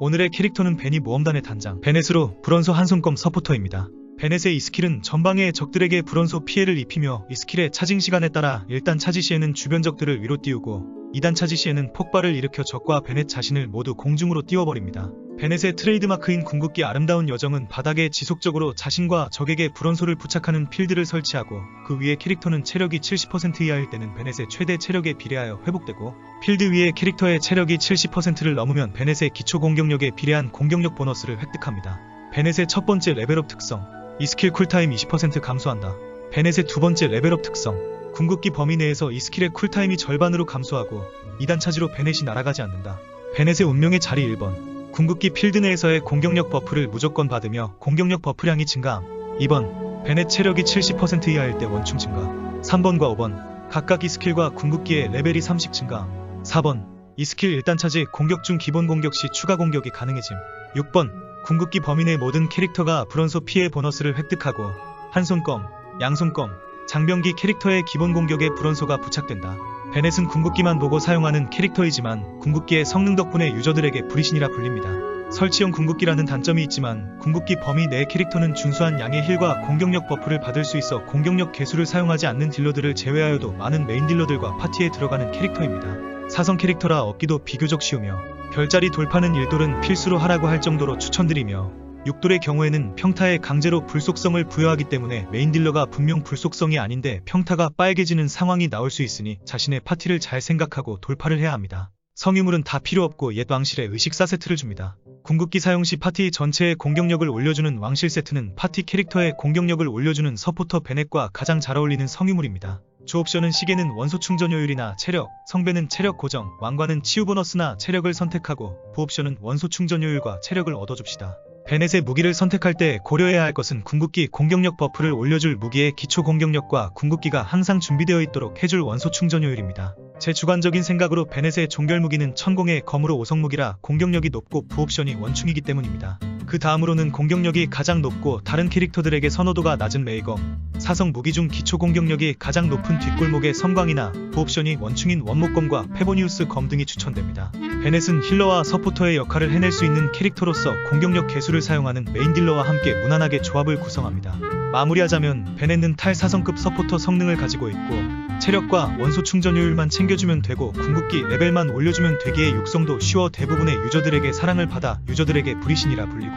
오늘의 캐릭터는 베니 모험단의 단장 베넷으로 불원소 한손검 서포터입니다. 베넷의 이 스킬은 전방의 적들에게 불원소 피해를 입히며 이 스킬의 차징 시간에 따라 1단 차지 시에는 주변 적들을 위로 띄우고 2단 차지 시에는 폭발을 일으켜 적과 베넷 자신을 모두 공중으로 띄워버립니다. 베넷의 트레이드마크인 궁극기 아름다운 여정은 바닥에 지속적으로 자신과 적에게 불원소를 부착하는 필드를 설치하고 그 위에 캐릭터는 체력이 70% 이하일 때는 베넷의 최대 체력에 비례하여 회복되고 필드 위에 캐릭터의 체력이 70%를 넘으면 베넷의 기초 공격력에 비례한 공격력 보너스를 획득합니다. 베넷의 첫 번째 레벨업 특성 이 스킬 쿨타임 20% 감소한다. 베넷의 두 번째 레벨업 특성 궁극기 범위 내에서 이 스킬의 쿨타임이 절반으로 감소하고 2단 차지로 베넷이 날아가지 않는다. 베넷의 운명의 자리 1번 궁극기 필드 내에서의 공격력 버프를 무조건 받으며 공격력 버프량이 증가함. 2번 베넷 체력이 70% 이하일 때 원충 증가. 3번과 5번 각각 이 스킬과 궁극기의 레벨이 3씩 증가함. 4번 이 스킬 1단 차지 공격 중 기본 공격 시 추가 공격이 가능해짐. 6번 궁극기 범위 내 모든 캐릭터가 불원소 피해 보너스를 획득하고 한손검, 양손검, 장병기 캐릭터의 기본 공격에 불원소가 부착된다. 베넷은 궁극기만 보고 사용하는 캐릭터이지만 궁극기의 성능 덕분에 유저들에게 불이신이라 불립니다. 설치형 궁극기라는 단점이 있지만 궁극기 범위 내 캐릭터는 준수한 양의 힐과 공격력 버프를 받을 수 있어 공격력 개수를 사용하지 않는 딜러들을 제외하여도 많은 메인 딜러들과 파티에 들어가는 캐릭터입니다. 사성 캐릭터라 얻기도 비교적 쉬우며 별자리 돌파는 1돌은 필수로 하라고 할 정도로 추천드리며 6돌의 경우에는 평타에 강제로 불속성을 부여하기 때문에 메인 딜러가 분명 불속성이 아닌데 평타가 빨개지는 상황이 나올 수 있으니 자신의 파티를 잘 생각하고 돌파를 해야 합니다. 성유물은 다 필요 없고 옛 왕실에 의식 사 세트를 줍니다. 궁극기 사용 시 파티 전체의 공격력을 올려주는 왕실 세트는 파티 캐릭터의 공격력을 올려주는 서포터 베넷과 가장 잘 어울리는 성유물입니다. 주 옵션은 시계는 원소 충전효율이나 체력, 성배는 체력 고정, 왕관은 치유 보너스나 체력을 선택하고 부옵션은 원소 충전효율과 체력을 얻어줍시다. 베넷의 무기를 선택할 때 고려해야 할 것은 궁극기 공격력 버프를 올려줄 무기의 기초 공격력과 궁극기가 항상 준비되어 있도록 해줄 원소 충전효율입니다. 제 주관적인 생각으로 베넷의 종결 무기는 천공의 검으로 5성 무기라 공격력이 높고 부옵션이 원충이기 때문입니다. 그 다음으로는 공격력이 가장 높고 다른 캐릭터들에게 선호도가 낮은 메이검, 사성 무기 중 기초 공격력이 가장 높은 뒷골목의 성광이나 부옵션이 원충인 원목검과 페보니우스 검 등이 추천됩니다. 베넷은 힐러와 서포터의 역할을 해낼 수 있는 캐릭터로서 공격력 개수를 사용하는 메인 딜러와 함께 무난하게 조합을 구성합니다. 마무리하자면 베넷은 탈사성급 서포터 성능을 가지고 있고 체력과 원소 충전효율만 챙겨주면 되고 궁극기 레벨만 올려주면 되기에 육성도 쉬워 대부분의 유저들에게 사랑을 받아 유저들에게 불이신이라 불리고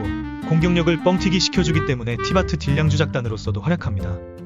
공격력을 뻥튀기 시켜주기 때문에 티바트 딜량 주작단으로서도 활약합니다.